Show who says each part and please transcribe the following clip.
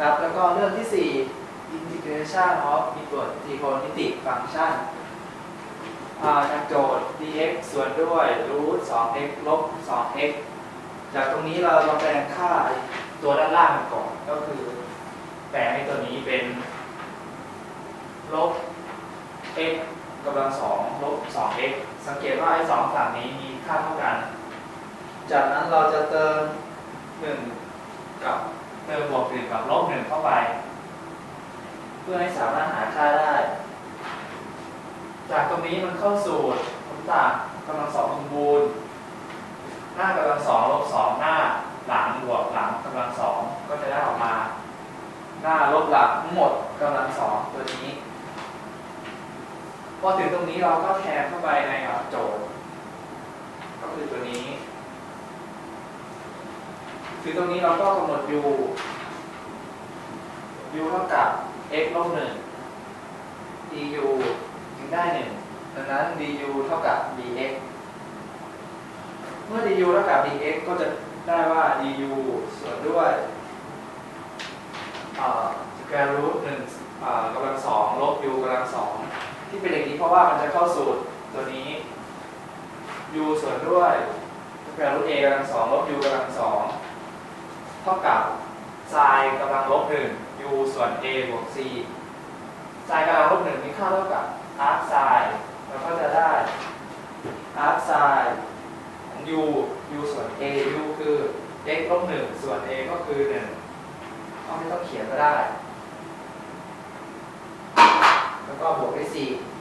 Speaker 1: ครับ แล้วก็เรื่องที่ 4 integration of inward trigonometric function อ่าจากโจทย์ dx ส่วนด้วย root 2x ลบ 2x จากตรงนี้เราเราแปลงค่าตัวด้านล่างก่อน ก็คือ แปลงให้ตัวนี้เป็น ลบ x กำลังสองลบ 2x สังเกตว่าไอ้สองฝั่งนี้มีค่าเท่ากัน จากนั้นเราจะเติม 1 กับ เติมบวก1กับลบ1เข้าไป เพื่อให้สามารถหาค่าได้ จากตรงนี้มันเข้าสู่ผลต่างกำลังสองสมบูรณ์ หน้ากำลังสองลบสองหน้าหลังบวกหลังกำลังสองก็จะได้ออกมา หน้าลบหลังทั้งหมดกำลังสองตัวนี้ พอถึงตรงนี้เราก็แทนเข้าไปในโจทย์ ก็คือตัวนี้ คือตรงนี้เราก็กำหนด u u เท่ากับ x ลบหนึ่ง du จึงได้หนึ่งดังนั้น du เท่ากับ dx เมื่อ du เท่ากับ dx ก็จะได้ว่า du ส่วนด้วยเอ่อ square root หนึ่งกำลังสองลบ u กำลังสองที่เป็นอย่างนี้เพราะว่ามันจะเข้าสูตรตัวนี้ u ส่วนด้วย square root a กำลังสองลบ u กำลังสอง ท่ากับ sin กำลังลบหนึ่ง u ส่วน a บวก c sin กำลังลบหนึ่งมีค่าเท่ากับ arc sin เราก็จะได้ arc sin ของ u u ส่วน a u คือ x ลบหนึ่งส่วน a ก็คือหนึ่งเอาไม่ต้องเขียนก็ได้ แล้วก็บวกด้วย4